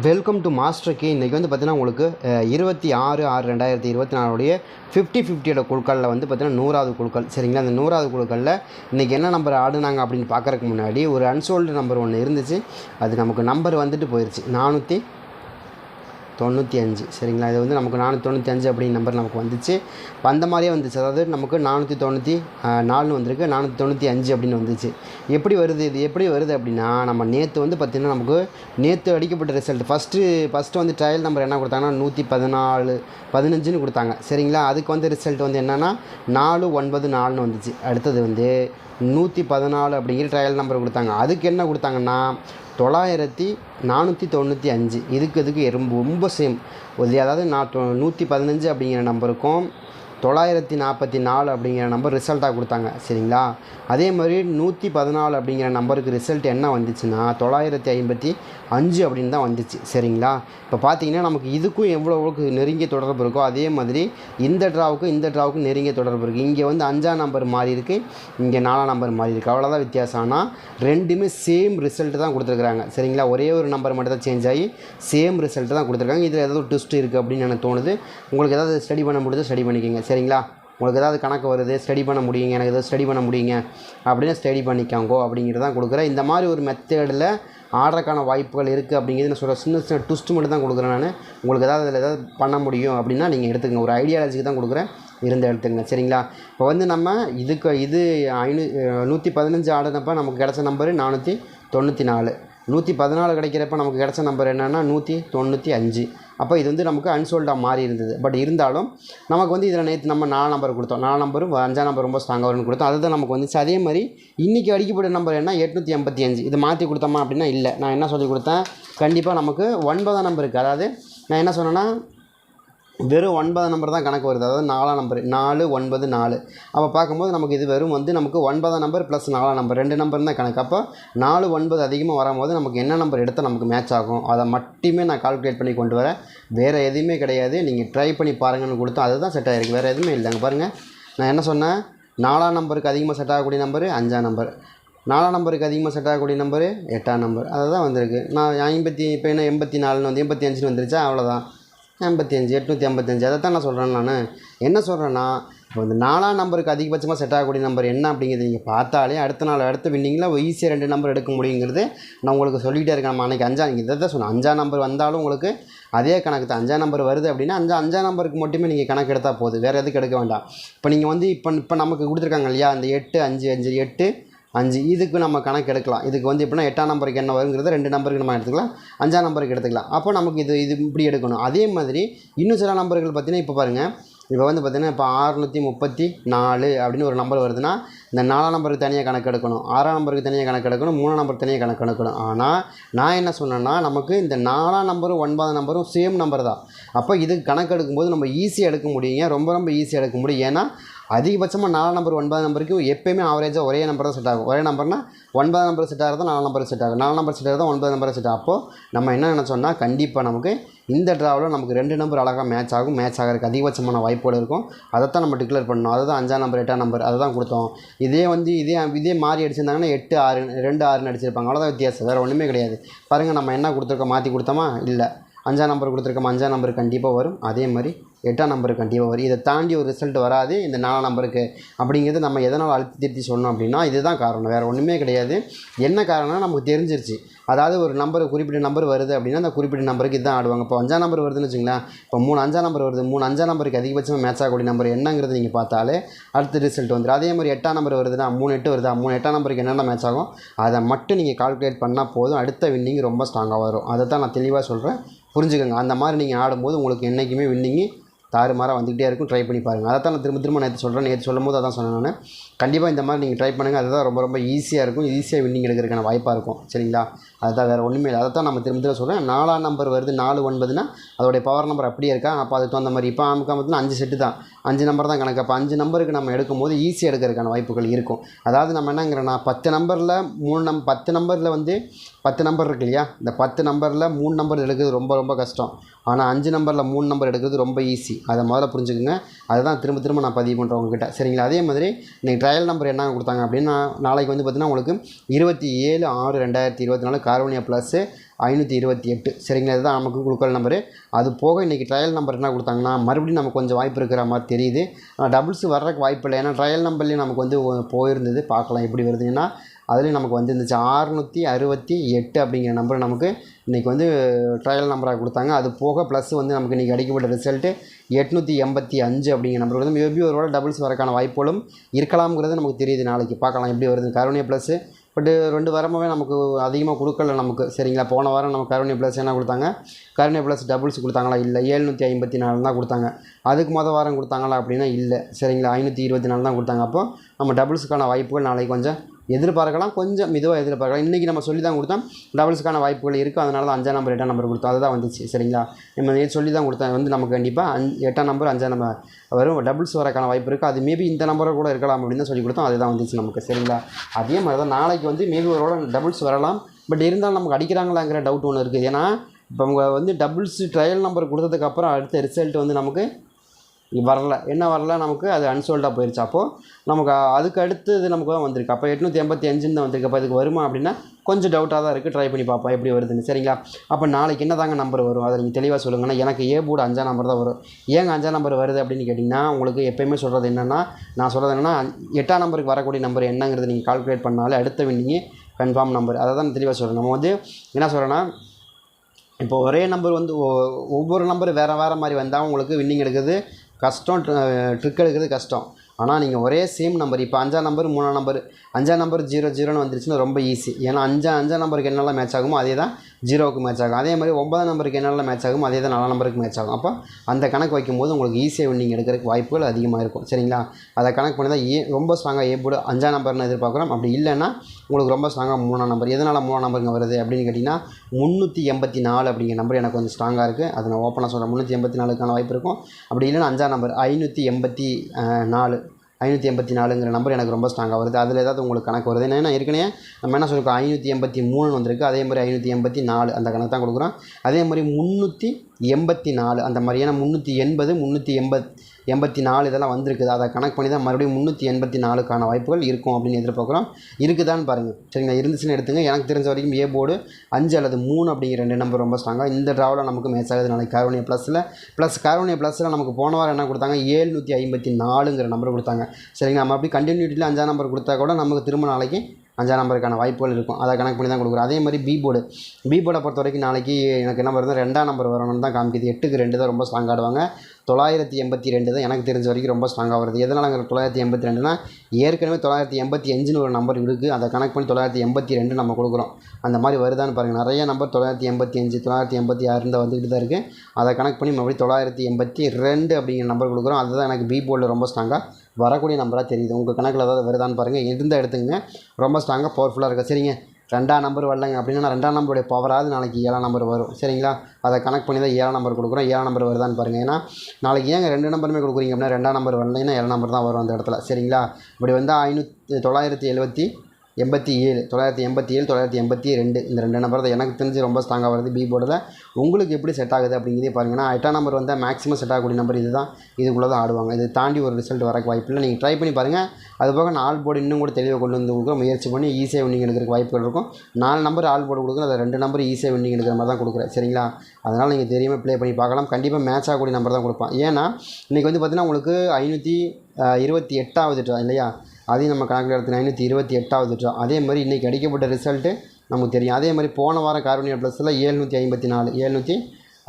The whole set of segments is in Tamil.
வெல்கம் டு மாஸ்டர் கே இன்றைக்கி வந்து பார்த்திங்கன்னா உங்களுக்கு இருபத்தி ஆறு ஆறு ரெண்டாயிரத்தி இருபத்தி நாலுடைய ஃபிஃப்டி ஃபிஃப்டியோட குழுக்களில் வந்து பார்த்திங்கன்னா நூறாவது குழுக்கள். சரிங்களா? அந்த நூறாவது குழுக்களில் இன்றைக்கி என்ன நம்பர் ஆடுனாங்க அப்படின்னு பார்க்கறதுக்கு முன்னாடி ஒரு அன்சோல்டு நம்பர் ஒன்று இருந்துச்சு. அது நமக்கு நம்பர் வந்துட்டு போயிடுச்சு நானூற்றி தொண்ணூற்றி அஞ்சு. சரிங்களா? இது வந்து நமக்கு நானூற்றி தொண்ணூற்றி அஞ்சு அப்படின்னு நம்பர் நமக்கு வந்துச்சு. இப்போ அந்த மாதிரியே வந்துச்சு. அதாவது நமக்கு நானூற்றி தொண்ணூற்றி நாலுன்னு வந்திருக்கு நானூற்றி தொண்ணூற்றி அஞ்சு அப்படின்னு வந்துச்சு. எப்படி வருது இது? எப்படி வருது அப்படின்னா நம்ம நேற்று வந்து பார்த்திங்கன்னா நமக்கு நேற்று அடிக்கப்பட்ட ரிசல்ட் ஃபஸ்ட்டு ஃபஸ்ட்டு வந்து ட்ரையல் நம்பர் என்ன கொடுத்தாங்கன்னா நூற்றி பதினாலு பதினஞ்சுன்னு கொடுத்தாங்க. சரிங்களா? அதுக்கு வந்து ரிசல்ட் வந்து என்னென்னா நாலு ஒன்பது நாலுன்னு வந்துச்சு. அடுத்தது வந்து நூற்றி பதினாலு அப்படிங்கிற ட்ரையல் நம்பர் கொடுத்தாங்க. அதுக்கு என்ன கொடுத்தாங்கன்னா தொள்ளாயிரத்தி நானூற்றி தொண்ணூற்றி அஞ்சு. இதுக்கு இதுக்கு ரொம்ப ரொம்ப சேம் ஒரு அதாவது நான் நூற்றி பதினஞ்சு அப்படிங்கிற நம்பருக்கும் தொள்ளாயிரத்தி நாற்பத்தி நாலு அப்படிங்கிற நம்பர் ரிசல்ட்டாக கொடுத்தாங்க சரிங்களா? அதே மாதிரி நூற்றி பதினாலு அப்படிங்கிற நம்பருக்கு ரிசல்ட் என்ன வந்துச்சுன்னா தொள்ளாயிரத்தி ஐம்பத்தி அஞ்சு அப்படின்னு தான் வந்துச்சு சரிங்களா? இப்போ பார்த்தீங்கன்னா நமக்கு இதுக்கும் எவ்வளோ எவ்வளோக்கு நெருங்கிய தொடர்பு இருக்கோ அதே மாதிரி இந்த ட்ராவுக்கும் இந்த ட்ராவுக்கும் நெருங்கிய தொடர்பு இருக்குது இங்கே வந்து அஞ்சாம் நம்பர் மாறி இருக்குது இங்கே நாலாம் நம்பர் மாறி இருக்குது அவ்வளோதான் வித்தியாசம். ஆனால் ரெண்டுமே சேம் ரிசல்ட்டு தான் கொடுத்துருக்குறாங்க சரிங்களா? ஒரே ஒரு நம்பர் மட்டும் தான் சேஞ்ச் ஆகி சேம் ரிசல்ட்டு தான் கொடுத்துருக்காங்க. இதில் ஏதாவது ட்விஸ்ட் இருக்குது அப்படின்னு எனக்கு தோணுது. உங்களுக்கு ஏதாவது ஸ்டடி பண்ண முடியுது ஸ்டடி பண்ணிக்கோங்க சரிங்களா? உங்களுக்கு ஏதாவது கணக்கு வருது ஸ்டடி பண்ண முடியுங்க எனக்கு ஏதாவது ஸ்டடி பண்ண முடியுங்க அப்படின்னு ஸ்டடி பண்ணிக்கோங்கோ அப்படிங்கிறது தான் கொடுக்குறேன். இந்த மாதிரி ஒரு மெத்தேடில் ஆடுறக்கான வாய்ப்புகள் இருக்குது அப்படிங்கிறது நான் சொல்கிற சின்ன சின்ன ட்விஸ்ட் மட்டும் தான் கொடுக்குறேன் நான். உங்களுக்கு ஏதாவது அதில் ஏதாவது பண்ண முடியும் அப்படின்னா நீங்கள் எடுத்துக்கங்க. ஒரு ஐடியாலஜிக்கு தான் கொடுக்குறேன். இருந்து எடுத்துங்க சரிங்களா? இப்போ வந்து நம்ம இதுக்கு இது ஐநூ நூற்றி பதினஞ்சு ஆடுனப்போ நமக்கு கிடச்ச நம்பரு நானூற்றி தொண்ணூற்றி நாலு. நூற்றி பதினாலு கிடைக்கிறப்ப நமக்கு கிடச்ச நம்பர் என்னென்னா நூற்றி தொண்ணூற்றி அஞ்சு. அப்போ இது வந்து நமக்கு அன்சோல்டாக மாறி இருந்தது. பட் இருந்தாலும் நமக்கு வந்து இதில் நேற்று நம்ம நாலு நம்பர் கொடுத்தோம். நாலு நம்பரும் அஞ்சாம் நம்பர் ரொம்ப ஸ்ட்ராங்காக வரும்னு கொடுத்தோம். அதுதான் நமக்கு வந்துச்சு. அதே மாதிரி இன்றைக்கி அடிக்கப்பட்ட நம்பர் என்ன? எட்நூற்றி எண்பத்தி அஞ்சு. இது மாற்றி கொடுத்தோமா அப்படின்னா இல்லை. நான் என்ன சொல்லி கொடுத்தேன்? கண்டிப்பாக நமக்கு ஒன்பதாம் நம்பர் இருக்குது அதாவது நான் என்ன சொன்னேன்னா வெறும் ஒன்பதாம் நம்பர் தான் கணக்கு வருது. அதாவது நாலாம் நம்பர் நாலு ஒன்பது நாலு. அப்போ பார்க்கும்போது நமக்கு இது வெறும் வந்து நமக்கு ஒன்பதாம் நம்பர் ப்ளஸ் நாலாம் நம்பர் ரெண்டு நம்பர் தான் கணக்கு. அப்போ நாலு ஒன்பது அதிகமாக வரும்போது நமக்கு என்ன நம்பர் எடுத்தால் நமக்கு மேட்ச் ஆகும்? அதை மட்டுமே நான் கால்குலேட் பண்ணி கொண்டு வரேன். வேறு எதுவுமே கிடையாது. நீங்கள் ட்ரை பண்ணி பாருங்கன்னு கொடுத்தோம் அதுதான் செட் ஆகிருக்கு வேறு எதுவுமே இல்லைங்க பாருங்கள் நான் என்ன சொன்னேன்? நாலாம் நம்பருக்கு அதிகமாக செட் ஆகக்கூடிய நம்பரு அஞ்சாம் நம்பர் நாலாம் நம்பருக்கு அதிகமாக செட் ஆகக்கூடிய நம்பரு எட்டாம் நம்பர் அதுதான் வந்திருக்கு. நான் ஐம்பத்தி இப்போ என்ன எண்பத்தி நாலுன்னு வந்து எண்பத்தி அஞ்சுன்னு வந்துருச்சா? அவ்வளோதான் ஐம்பத்தஞ்சு அஞ்சு எட்நூற்றி ஐம்பத்தஞ்சு அதை தான் நான் சொல்கிறேன் நான். என்ன சொல்கிறேன்னா இப்போ இந்த நாலாம் நம்பருக்கு அதிகபட்சமாக செட் ஆகக்கூடிய நம்பர் என்ன அப்படிங்கிறது நீங்கள் பார்த்தாலே அடுத்த நாள் அடுத்த வின்னிங்கில் ஈஸியாக ரெண்டு நம்பர் எடுக்க முடியுங்கிறது நான் உங்களுக்கு சொல்லிகிட்டே இருக்கேன். நம்ம அன்றைக்கி அஞ்சா இதை தான் சொன்னேன். அஞ்சாம் நம்பர் வந்தாலும் உங்களுக்கு அதே கணக்கு தான். அஞ்சாம் நம்பர் வருது அப்படின்னா அஞ்சா அஞ்சாம் நம்பருக்கு மட்டுமே நீங்கள் கணக்கு எடுத்தால் போதும். வேறு எதுக்கு எடுக்க வேண்டாம். இப்போ நீங்கள் வந்து இப்போ இப்போ நமக்கு கொடுத்துருக்காங்க இல்லையா அந்த எட்டு அஞ்சு அஞ்சு எட்டு அஞ்சு இதுக்கு நம்ம கணக்கு எடுக்கலாம். இதுக்கு வந்து எப்படின்னா எட்டாம் நம்பருக்கு என்ன வருங்கிறது ரெண்டு நம்பருக்கு நம்ம எடுத்துக்கலாம். அஞ்சாம் நம்பருக்கு எடுத்துக்கலாம். அப்போ நமக்கு இது இது இப்படி எடுக்கணும். அதே மாதிரி இன்னும் சில நம்பர்கள் பார்த்தீங்கன்னா இப்போ பாருங்கள் இப்போ வந்து பார்த்தீங்கன்னா இப்போ அறுநூற்றி முப்பத்தி நாலு அப்படின்னு ஒரு நம்பர் வருதுன்னா இந்த நாலாம் நம்பருக்கு தனியாக கணக்கு எடுக்கணும். ஆறாம் நம்பருக்கு தனியாக கணக்கு எடுக்கணும். மூணாம் நம்பருக்கு தனியாக கணக்கு எடுக்கணும். ஆனால் நான் என்ன சொன்னேன்னா நமக்கு இந்த நாலாம் நம்பரும் ஒன்பதாம் நம்பரும் சேம் நம்பர் தான். அப்போ இது கணக்கு எடுக்கும்போது நம்ம ஈஸியாக எடுக்க முடியுங்க. ரொம்ப ரொம்ப ஈஸியாக எடுக்க முடியும். ஏன்னா அதிகபட்சமாக நாலாம் நம்பர் ஒன்பதாம் நம்பருக்கு எப்பயுமே ஆவரேஜாக ஒரே நம்பர் தான் செட் ஆகும். ஒரே நம்பர்னா ஒன்பதாம் நம்பர் செட் ஆகிறது நாலாம் நம்பர் செட் ஆகும். நாலாம் நம்பர் செட் ஆகிறது ஒன்பது நம்பர் செட் அப்போ அப்போது நம்ம என்ன நினச்சோம்னா கண்டிப்பாக நமக்கு இந்த ட்ராவில் நமக்கு ரெண்டு நம்பர் அழகாக மேட்ச் ஆகும். மேட்ச் ஆகிறதுக்கு அதிகபட்சமான வாய்ப்புகள் இருக்கும். அதை தான் நம்ம டிக்ளேர் பண்ணோம் அதுதான் அஞ்சாம் நம்பர் எட்டாம் நம்பர் அதை தான் கொடுத்தோம். இதே வந்து இதே இதே மாறி அடிச்சிருந்தாங்கன்னா எட்டு ஆறு ரெண்டு ஆறுன்னு அடிச்சிருப்பாங்க. அவ்வளோதான் வித்தியாசம். வேறு ஒன்றுமே கிடையாது. பாருங்கள் நம்ம என்ன கொடுத்துருக்கோம்? மாற்றி கொடுத்தோமா? இல்லை. அஞ்சாம் நம்பர் கொடுத்துருக்கோம்? அஞ்சாம் நம்பர் கண்டிப்பாக வரும். அதே மாதிரி எட்டாம் நம்பருக்கு கண்டிப்பாக வரும். இதை தாண்டி ஒரு ரிசல்ட் வராது. இந்த நாலாம் நம்பருக்கு அப்படிங்கிறது நம்ம எதனால் அழுத்தி திருத்தி சொன்னோம் அப்படின்னா இதுதான் காரணம். வேறு ஒன்றுமே கிடையாது. என்ன காரணம்னா நமக்கு தெரிஞ்சிருச்சு. அதாவது ஒரு நம்பர் குறிப்பிட்ட நம்பர் வருது அப்படின்னா அந்த குறிப்பிட்ட நம்பருக்கு இதுதான் ஆடுவாங்க. இப்போ அஞ்சாம் நம்பர் வருதுன்னு வச்சுங்களேன். இப்போ மூணு அஞ்சாம் நம்பர் வருது. மூணு அஞ்சாம் நம்பருக்கு அதிகபட்சமாக மேட்ச் ஆகக்கூடிய நம்பர் என்னங்கிறது நீங்கள் பார்த்தாலே அடுத்த ரிசல்ட் வந்துடும் அதே மாதிரி எட்டாம் நம்பர் வருதுன்னா மூணு எட்டு வருதா? மூணு எட்டாம் நம்பருக்கு என்னென்ன மேட்ச் ஆகும்? அதை மட்டும் நீங்கள் கால்குலேட் பண்ணால் போதும். அடுத்த வின்னிங் ரொம்ப ஸ்ட்ராங்காக வரும். அதை தான் நான் தெளிவாக சொல்கிறேன் புரிஞ்சுக்கோங்க. அந்த மாதிரி நீங்கள் ஆடும்போது உங்களுக்கு என்றைக்குமே வின்னிங்கு தாறுமாறாக வந்துக்கிட்டே இருக்கும். ட்ரை பண்ணி பாருங்கள் அதை தான் நான் திரும்ப திரும்ப நேற்று சொல்கிறேன் நேற்று சொல்லும் போது அதான் சொன்னேன் நான். கண்டிப்பாக இந்த மாதிரி நீங்கள் ட்ரை பண்ணுங்கள் அதுதான் ரொம்ப ரொம்ப ஈஸியாக இருக்கும். ஈஸியாக வின்னிங் எடுக்கிறதுக்கான வாய்ப்பாக இருக்கும். சரிங்களா? அதுதான் வேறு ஒன்றுமே இல்லை. அதை தான் நம்ம திரும்ப திரும்ப சொல்கிறேன் நாலாம் நம்பர் வருது நாலு ஒன்பதுனா அதோடைய பவர் நம்பர் அப்படியே இருக்கா? அப்போ அதுக்கு தகுந்த மாதிரி இப்போ நமக்கு பார்த்தீங்கன்னா அஞ்சு செட்டு தான். அஞ்சு நம்பர் தான் கணக்கு. அப்போ அஞ்சு நம்பருக்கு நம்ம எடுக்கும்போது ஈஸியாக எடுக்கிறதுக்கான வாய்ப்புகள் இருக்கும். அதாவது நம்ம என்னங்கிறனா பத்து நம்பரில் மூணு நம் பத்து நம்பரில் வந்து பத்து நம்பர் இருக்கு இல்லையா? இந்த பத்து நம்பரில் மூணு நம்பர் எடுக்கிறது ரொம்ப ரொம்ப கஷ்டம். ஆனால் அஞ்சு நம்பரில் மூணு நம்பர் எடுக்கிறது ரொம்ப ஈஸி அதை முதல்ல புரிஞ்சுக்குங்க. அதுதான் திரும்ப திரும்ப நான் பதிவு பண்ணுறேன் உங்ககிட்ட. சரிங்களா? அதே மாதிரி இன்றைக்கி ட்ரையல் நம்பர் என்ன கொடுத்தாங்க அப்படின்னா நாளைக்கு வந்து பார்த்திங்கன்னா உங்களுக்கு இருபத்தி ஏழு ஆறு ரெண்டாயிரத்தி இருபத்தி நாலு கார்பனியா ப்ளஸ்ஸு ஐநூற்றி இருபத்தி எட்டு. சரிங்களா? இதுதான் நமக்கு கொடுக்குற நம்பரு அது போக இன்றைக்கி ட்ரையல் நம்பர் என்ன கொடுத்தாங்கன்னா மறுபடியும் நமக்கு கொஞ்சம் வாய்ப்பு இருக்கிற மாதிரி தெரியுது. டபுள்ஸ் வர்றதுக்கு வாய்ப்பு இல்லை. ஏன்னா ட்ரையல் நம்பர்லேயும் நமக்கு வந்து போயிருந்தது. பார்க்கலாம் எப்படி வருதுன்னா அதுலேயும் நமக்கு வந்துருந்துச்சு ஆறுநூற்றி அறுபத்தி எட்டு அப்படிங்கிற நம்பர் நமக்கு இன்றைக்கி வந்து ட்ரையல் நம்பராக கொடுத்தாங்க. அது போக ப்ளஸ் வந்து நமக்கு இன்றைக்கி அடிக்கப்பட்ட ரிசல்ட்டு எட்நூற்றி எண்பத்தி அஞ்சு அப்படிங்கிற நம்பர் வந்து மேபி ஒரு வேளை டபுள்ஸ் வரக்கான வாய்ப்புகளும் இருக்கலாம்ங்கிறது நமக்கு தெரியுது நாளைக்கு. பார்க்கலாம் எப்படி வருது. கருணைய ப்ளஸ்ஸு பட்டு ரெண்டு வாரமாகவே நமக்கு அதிகமாக கொடுக்கல நமக்கு. சரிங்களா? போன வாரம் நம்ம கருணை ப்ளஸ் என்ன கொடுத்தாங்க? கருணை ப்ளஸ் டபுள்ஸ் கொடுத்தாங்களா? இல்லை. ஏழ்நூற்றி ஐம்பத்தி நாலு தான் கொடுத்தாங்க. அதுக்கு மொதல் வாரம் கொடுத்தாங்களா அப்படின்னா இல்லை. சரிங்களா? ஐநூற்றி இருபத்தி நாலு தான் கொடுத்தாங்க. அப்போ நம்ம டபுள்ஸுக்கான வாய்ப்புகள் நாளைக்கு கொஞ்சம் எதிர்பார்க்கலாம் கொஞ்சம் மெதுவாக எதிர்பார்க்கலாம். இன்றைக்கி நம்ம சொல்லி தான் கொடுத்தோம். டபுள்ஸுக்கான வாய்ப்புகள் இருக்குது அதனால தான் அஞ்சாம் நம்பர் எட்டாம் நம்பர் கொடுத்தோம். அதுதான் வந்துச்சு. சரிங்களா? நம்ம சொல்லி தான் கொடுத்தேன். வந்து நமக்கு கண்டிப்பாக அஞ் எட்டாம் நம்பர் அஞ்சாம் நம்பர் வரும். டபுள்ஸ் வரக்கான வாய்ப்பு இருக்குது அது மேபி இந்த நம்பரை கூட இருக்கலாம் அப்படின்னு தான் சொல்லி கொடுத்தோம். அதுதான் வந்துச்சு நமக்கு. சரிங்களா? அதே மாதிரி தான் நாளைக்கு வந்து மேபி ஒரு டபுள்ஸ் வரலாம். பட் இருந்தாலும் நமக்கு அடிக்கிறாங்களாங்கிற டவுட் ஒன்று இருக்குது. ஏன்னா இப்போ அவங்க வந்து டபுள்ஸ் ட்ரையல் நம்பர் கொடுத்ததுக்கப்புறம் அடுத்த ரிசல்ட் வந்து நமக்கு வரல. என்ன வரல? நமக்கு அது அன்சோல்டாக போயிடுச்சு அப்போது நமக்கு அதுக்கு அடுத்தது நமக்கு தான் வந்திருக்கு. அப்போ எட்நூற்றி எண்பத்தி அஞ்சுன்னு தான் வந்திருக்கு. அப்போ இதுக்கு வருமா அப்படின்னா கொஞ்சம் டவுட்டாக தான் இருக்குது ட்ரை பண்ணி பார்ப்போம் எப்படி வருதுன்னு. சரிங்களா? அப்போ நாளைக்கு என்ன தாங்க நம்பர் வரும்? அதை நீங்கள் தெளிவாக சொல்லுங்கன்னா எனக்கு ஏ போர்டு அஞ்சாம் நம்பர் தான் வரும். ஏங்க அஞ்சாம் நம்பர் வருது அப்படின்னு கேட்டிங்கன்னா உங்களுக்கு எப்போயுமே சொல்கிறது என்னென்னா நான் சொல்கிறது என்னென்னா எட்டாம் நம்பருக்கு வரக்கூடிய நம்பர் என்னங்கிறது நீங்கள் கால்குலேட் பண்ணாலே அடுத்த வின்னிங்கு கன்ஃபார்ம் நம்பர் அதை தான் நான் தெளிவாக சொல்கிறேன் நம்ம வந்து என்ன சொல்கிறேன்னா இப்போ ஒரே நம்பர் வந்து ஒ- ஒவ்வொரு நம்பர் வேறு வேறு மாதிரி வந்தால் உங்களுக்கு வின்னிங் எடுக்குது. கஷ்டம் ட்ரிக் எடுக்கிறது கஷ்டம். ஆனால் நீங்கள் ஒரே சேம் நம்பர் இப்போ அஞ்சாம் நம்பர் மூணாம் நம்பர் அஞ்சாம் நம்பர் ஜீரோ ஜீரோன்னு வந்துருச்சுன்னா ரொம்ப ஈஸி ஏன்னா அஞ்சா அஞ்சாம் நம்பருக்கு என்னெல்லாம் மேட்ச் ஆகுமோ அதே தான் ஜீரோவுக்கு மேட்ச் ஆகும். அதே மாதிரி ஒன்பதாம் நம்பருக்கு என்னெல்லாம் மேட்ச் ஆகுமோ அதே தான் நாலாம் நம்பருக்கு மேட்ச் ஆகும். அப்போ அந்த கணக்கு வைக்கும்போது உங்களுக்கு ஈஸியாக வின்னிங் எடுக்கிறதுக்கு வாய்ப்புகள் அதிகமாக இருக்கும். சரிங்களா? அதை கணக்கு பண்ணி தான் ஏ ரொம்ப ஸ்ட்ராங்காக ஏ போர்டு அஞ்சாம் நம்பர்னு எதிர்பார்க்குறோம். அப்படி இல்லைன்னா உங்களுக்கு ரொம்ப ஸ்ட்ராங்காக மூணாம் நம்பர் எதனால் மூணாம் நம்பருங்க வருது அப்படின்னு கேட்டிங்கன்னா முந்நூற்றி எண்பத்தி நாலு அப்படிங்கிற நம்பர் எனக்கு கொஞ்சம் ஸ்ட்ராங்காக இருக்குது அது நான் ஓப்பனாக சொல்கிறேன் முந்நூற்றி எண்பத்தி நாலுக்கான வாய்ப்பு இருக்கும். அப்படி இல்லைன்னா அஞ்சாம் நம்பர் ஐநூற்றி எண்பத்தி நாலு ஐநூற்றி எண்பத்தி நாலுங்கிற நம்பர் எனக்கு ரொம்ப ஸ்ட்ராங்காக வருது. அதில் ஏதாவது உங்களுக்கு கணக்கு வருது. ஏன்னா ஏற்கனவே நம்ம என்ன சொல்லியிருக்கோம் ஐநூற்றி எண்பத்தி மூணு வந்திருக்கு. அதே மாதிரி ஐநூற்றி எண்பத்தி நாலு அந்த கணக்கு தான் கொடுக்குறோம். அதே மாதிரி முந்நூற்றி எண்பத்தி நாலு அந்த மாதிரி. ஏன்னா முந்நூற்றி எண்பது முந்நூற்றி எண்பத் எண்பத்தி நாலு இதெல்லாம் வந்திருக்குது. அதை கணக்கு பண்ணி தான் மறுபடியும் முந்நூற்றி எண்பத்தி நாலுக்கான வாய்ப்புகள் இருக்கும் அப்படின்னு எதிர்பார்க்குறோம். இருக்குதான்னு பாருங்கள் சரிங்களா? இருந்துச்சுன்னு எடுத்துங்க. எனக்கு தெரிஞ்ச வரைக்கும் ஏ போர்டு அஞ்சு அல்லது மூணு அப்படிங்கிற ரெண்டு நம்பர் ரொம்ப ஸ்ட்ராங்காக இந்த ட்ராவில் நமக்கு மேட்ச் ஆகுது. நாளைக்கு காரோனியா ப்ளஸில் ப்ளஸ் காரோனியா ப்ளஸில் நமக்கு போன வாரம் என்ன கொடுத்தாங்க? ஏழ்நூற்றி ஐம்பத்தி நாலுங்கிற நம்பர் கொடுத்தாங்க. சரிங்களா? நம்ம அப்படி கண்டினியூட்டியில் அஞ்சாம் நம்பர் கொடுத்தா கூட நமக்கு திரும்ப நாளைக்கு அஞ்சாம் நம்பருக்கான வாய்ப்புகள் இருக்கும். அதை கணக்கு பண்ணி தான் கொடுக்குறோம். அதே மாதிரி பி போர்டு பி போர்டை பொறுத்த வரைக்கும் நாளைக்கு எனக்கு என்ன வருது ரெண்டாம் நம்பர் வரணும்னு தான் காமிக்குது. எட்டுக்கு ரெண்டு தான் ரொம்ப ஸ்ட்ராங் ஆடுவாங்க. தொள்ளாயிரத்தி எண்பத்தி ரெண்டு தான் எனக்கு தெரிஞ்ச வரைக்கும் ரொம்ப ஸ்ட்ராங்காக வருது. எதனால் தொள்ளாயிரத்தி எண்பத்தி ரெண்டுனா ஏற்கனவே தொள்ளாயிரத்தி எண்பத்தி அஞ்சுன்னு ஒரு நம்பர் இருக்குது அதை கணக்கு பண்ணி தொள்ளாயிரத்தி எண்பத்தி ரெண்டு நம்ம கொடுக்குறோம். அந்த மாதிரி வருதான்னு பாருங்கள் நிறைய நம்பர் தொள்ளாயிரத்தி எண்பத்தி அஞ்சு தொள்ளாயிரத்தி எண்பத்தி ஆறு வந்துக்கிட்டு தான் இருக்குது அதை கணக்கு பண்ணி மறுபடியும் தொள்ளாயிரத்தி எண்பத்தி ரெண்டு அப்படிங்கிற நம்பர் கொடுக்குறோம். அதுதான் எனக்கு பி போர்டில் ரொம்ப ஸ்ட்ராங்காக வரக்கூடிய நம்பராக தெரியுது. உங்கள் கணக்கில் ஏதாவது வருதான்னு பாருங்கள் இருந்தால் எடுத்துங்க ரொம்ப ஸ்ட்ராங்காக பவர்ஃபுல்லாக இருக்குது சரிங்க. ரெண்டாம் நம்பர் வரலங்க அப்படின்னா ரெண்டாம் நம்பருடைய பவராவது நாளைக்கு ஏழாம் நம்பர் வரும். சரிங்களா? அதை கனெக்ட் பண்ணி தான் ஏழாம் நம்பர் கொடுக்குறோம். ஏழாம் நம்பர் வருதான்னு பாருங்கள் ஏன்னா நாளைக்கு ஏங்க ரெண்டு நம்பருமே கொடுக்குறீங்க அப்படின்னா ரெண்டாம் நம்பர் வரலைன்னா ஏழாம் நம்பர் தான் வரும் அந்த இடத்துல. சரிங்களா? இப்படி வந்தால் ஐநூற்றி தொள்ளாயிரத்தி எழுபத்தி எண்பத்தி ஏழு தொள்ளாயிரத்தி எண்பத்தி ஏழு தொள்ளாயிரத்தி எண்பத்தி ரெண்டு. இந்த ரெண்டு நம்பர் தான் எனக்கு தெரிஞ்சு ரொம்ப ஸ்ட்ராங்காக வருது பி போர்டில் உங்களுக்கு எப்படி செட் ஆகுது அப்படிங்கிறதே பாருங்கன்னா எட்டாம் நம்பர் வந்தால் மேக்ஸிமம் செட் ஆகக்கூடிய நம்பர் இது தான் இதுக்குள்ளே தான் ஆடுவாங்க. இது தாண்டி ஒரு ரிசல்ட் வரக்கு வாய்ப்பு இல்லை. நீங்கள் ட்ரை பண்ணி பாருங்கள் அது போக நாலு போர்டு இன்னும் கூட தெளிவாக கொண்டு வந்து கொடுக்குற முயற்சி பண்ணி ஈஸியாக வின்னிங் எடுக்கிறதுக்கு வாய்ப்புகள் இருக்கும். நாலு நம்பர் ஆள் போர்டு கொடுக்குறோம் அதை ரெண்டு நம்பர் ஈஸியாக வின்னிங் எடுக்கிற மாதிரி தான் கொடுக்குறேன். சரிங்களா? அதனால் நீங்கள் தெரியாமல் ப்ளே பண்ணி பார்க்கலாம். கண்டிப்பாக மேட்ச் ஆகக்கூடிய நம்பர் தான் கொடுப்பான். ஏன்னா இன்றைக்கி வந்து பார்த்தீங்கன்னா உங்களுக்கு ஐநூற்றி இருபத்தி எட்டாவது ட்ரா இல்லையா? அதையும் நம்ம கணக்கில் எடுத்து ஐநூற்றி இருபத்தி எட்டாவது ட்ரா அதே மாதிரி இன்றைக்கி அடிக்கப்பட்ட ரிசல்ட்டு நமக்கு தெரியும். அதே மாதிரி போன வாரம் கார்பனியா ப்ளஸில் ஏழ்நூற்றி ஐம்பத்தி நாலு ஏழ்நூற்றி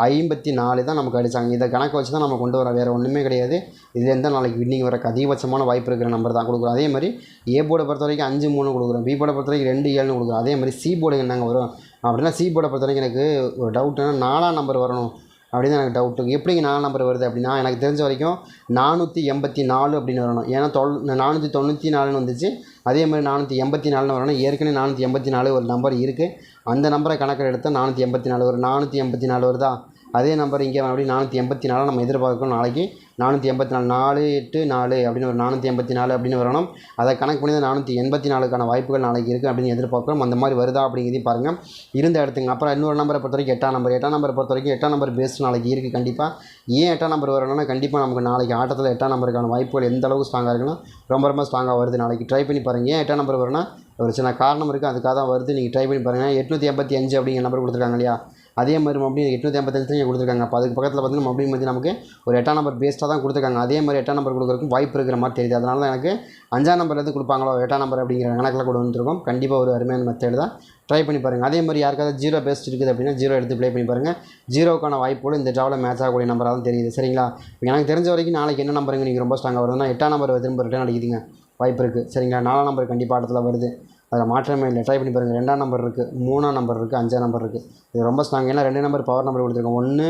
ஐம்பத்தி நாலு தான் நமக்கு அடித்தாங்க இதை கணக்கு வச்சு தான் நம்ம கொண்டு வரோம் வேறு ஒன்றுமே கிடையாது. இதுலேருந்து நாளைக்கு வின்னிங் வரக்கு அதிகபட்சமான வாய்ப்பு இருக்கிற நம்பர் தான் கொடுக்குறோம். அதே மாதிரி ஏ போர்டை பொறுத்த வரைக்கும் அஞ்சு மூணு கொடுக்குறோம். பி போர்டை பொறுத்த வரைக்கும் ரெண்டு ஏழுன்னு கொடுக்குறோம். அதே மாதிரி சி போர்டு என்னங்க வரும்? அப்படின்னா சி போர்டை பொறுத்த வரைக்கும் எனக்கு ஒரு டவுட்னா நாலாம் நம்பர் வரணும். அப்படின்னு எனக்கு டவுட்டு எப்படிங்க நாலு நம்பர் வருது அப்படின்னா எனக்கு தெரிஞ்ச வரைக்கும் நானூற்றி எண்பத்தி நாலு அப்படின்னு வரணும். ஏன்னா தொல் நானூற்றி தொண்ணூற்றி நாலுன்னு வந்துச்சு. அதே மாதிரி நானூற்றி எண்பத்தி நாலுன்னு வரணும். ஏற்கனவே நானூற்றி எண்பத்தி நாலு ஒரு நம்பர் இருக்குது அந்த நம்பரை கணக்கில் எடுத்தால் நானூற்றி எண்பத்தி நாலு வரும். நானூற்றி எண்பத்தி நாலு வருதா? அதே நம்பர் இங்கே மறுபடியும் நானூற்றி எண்பத்தி நாலு நம்ம எதிர்பார்க்கணும். நாளைக்கு நானூற்றி எண்பத்தி நாலு நாலு எட்டு நாலு அப்படின்னு ஒரு நானூற்றி எண்பத்தி நாலு அப்படின்னு வரணும். அதை கணக்கு பண்ணி தான் நானூற்றி எண்பத்தி நாலுக்கான வாய்ப்புகள் நாளைக்கு இருக்குது அப்படின்னு எதிர்பார்க்குறோம். அந்த மாதிரி வருதா அப்படிங்கிறதையும் பாருங்கள் இருந்த இடத்துங்க அப்புறம் இன்னொரு நம்பரை பொறுத்த வரைக்கும் எட்டாம் நம்பர் எட்டாம் நம்பரை பொறுத்த வரைக்கும் எட்டாம் நம்பர் பேஸ்ட் நாளைக்கு இருக்குது கண்டிப்பாக ஏன் எட்டாம் நம்பர் வரணும்னா கண்டிப்பாக நமக்கு நாளைக்கு ஆட்டத்தில் எட்டாம் நம்பருக்கான வாய்ப்புகள் எந்த அளவுக்கு ஸ்ட்ராங்காக இருக்குன்னா ரொம்ப ரொம்ப ஸ்ட்ராங்காக வருது. நாளைக்கு ட்ரை பண்ணி பாருங்கள் ஏன் எட்டாம் நம்பர் வரும்னா ஒரு சின்ன காரணம் இருக்குது அதுக்காக தான் வருது. நீங்கள் ட்ரை பண்ணி பாருங்கள் எட்நூற்றி எண்பத்தி அஞ்சு அப்படிங்கிற நம்பர் கொடுத்துருக்காங்க இல்லையா? அதே மாதிரி மறுபடியும் எட்நூற்றி ஐம்பத்தஞ்சு கொடுத்துருக்காங்க. அப்போ அதுக்கு பக்கத்தில் பார்த்தீங்கன்னா மறுபடியும் வந்து நமக்கு ஒரு எட்டாம் நம்பர் பேஸ்ட்டாக தான் கொடுத்துருக்காங்க. அதே மாதிரி எட்டாம் நம்பர் கொடுக்குறதுக்கும் வாய்ப்பு இருக்கிற மாதிரி தெரியுது. அதனால தான் எனக்கு அஞ்சாம் நம்பர்லேருந்து கொடுப்பாங்களோ எட்டாம் நம்பர் அப்படிங்கிற கணக்கில் கூட வந்துருக்கோம். கண்டிப்பாக ஒரு அருமையான மெத்தேடு தான். ட்ரை பண்ணி பாருங்கள் அதே மாதிரி யாருக்காவது ஜீரோ பேஸ்ட் இருக்குது அப்படின்னா ஜீரோ எடுத்து ப்ளே பண்ணி பாருங்கள் ஜீரோக்கான வாய்ப்போடு இந்த ட்ராவில் மேட்ச் ஆகக்கூடிய நம்பராக தான் தெரியுது. சரிங்களா? எனக்கு தெரிஞ்ச வரைக்கும் நாளைக்கு என்ன நம்பருங்க நீங்கள் ரொம்ப ஸ்ட்ராங்காக வருதுன்னா எட்டாம் நம்பர் திரும்ப ரிட்டர்ன் அடிக்குதுங்க. வாய்ப்பு இருக்குது சரிங்களா? நாலாம் நம்பர் கண்டிப்பாக ஆட்டத்தில் வருது. அதில் மாற்றமே இல்லை. ட்ரை பண்ணி பாருங்கள் ரெண்டாம் நம்பர் இருக்குது மூணாம் நம்பர் இருக்குது அஞ்சாம் நம்பர் இருக்குது இது ரொம்ப ஸ்ட்ராங் ஏன்னா ரெண்டு நம்பர் பவர் நம்பர் கொடுத்துருக்கோம். ஒன்று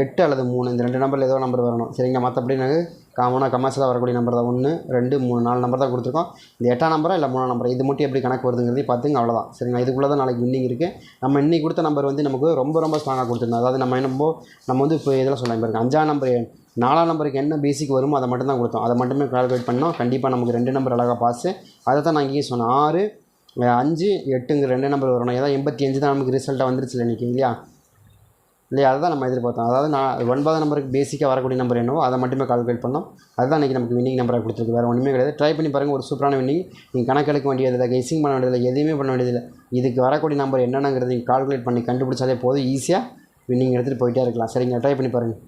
எட்டு அல்லது மூணு. இந்த ரெண்டு நம்பரில் ஏதோ நம்பர் வரணும். சரிங்களா? மற்றபடி நாங்கள் காமனாக கமர்ஷியலாக வரக்கூடிய நம்பர் தான். ஒன்று ரெண்டு மூணு நாலு நம்பர் தான் கொடுத்துருக்கோம். இந்த எட்டாம் நம்பரா இல்லை மூணாம் நம்பர் இது மட்டும் எப்படி கணக்கு வருதுங்கிறதையும் பார்த்துங்க. அவ்வளோதான் சரிங்களா? இதுக்குள்ளே தான் நாளைக்கு வின்னிங் இருக்குது நம்ம இன்றைக்கி கொடுத்த நம்பர் வந்து நமக்கு ரொம்ப ரொம்ப ஸ்ட்ராங்காக கொடுத்துருந்தோம். அதாவது நம்ம என்னமோ நம்ம வந்து இப்போ இதெல்லாம் சொல்லலாம். பாருங்க. அஞ்சாம் நம்பர் நாலாம் நம்பருக்கு என்ன பேசிக் வருமோ அதை மட்டும் தான் கொடுத்தோம். அதை மட்டுமே கால்குலேட் பண்ணோம். கண்டிப்பாக நமக்கு ரெண்டு நம்பர் அழகாக பாஸு அதை தான் நான் இங்கேயும் சொன்னேன். ஆறு அஞ்சு எட்டுங்க ரெண்டு நம்பர் வரணும். ஏதாவது எண்பத்தி அஞ்சு தான் நமக்கு ரிசல்ட்டாக வந்துருச்சு இன்றைக்கி இல்லையா? இல்லையா? அதை தான் நம்ம எதிர்பார்த்தோம். அதாவது நான் ஒன்பதாம் நம்பருக்கு பேசிக்காக வரக்கூடிய நம்பர் என்னவோ அதை மட்டுமே கால்குலேட் பண்ணோம். அதுதான் இன்றைக்கி நமக்கு வின்னிங் நம்பராக கொடுத்துருக்கு. வேறு ஒன்றுமே கிடையாது. ட்ரை பண்ணி பாருங்கள் ஒரு சூப்பரான வின்னிங் நீங்கள் கணக்கெடுக்க வேண்டியதில்லை கெஸிங் பண்ண வேண்டியதில்லை எதுவுமே பண்ண வேண்டியதில்லை இதுக்கு வரக்கூடிய நம்பர் என்னென்னங்கிறது நீங்கள் கால்குலேட் பண்ணி கண்டுபிடிச்சாலே போதும். ஈஸியாக வின்னிங் எடுத்துகிட்டு போயிட்டே இருக்கலாம். சரிங்க ட்ரை பண்ணி பாருங்கள்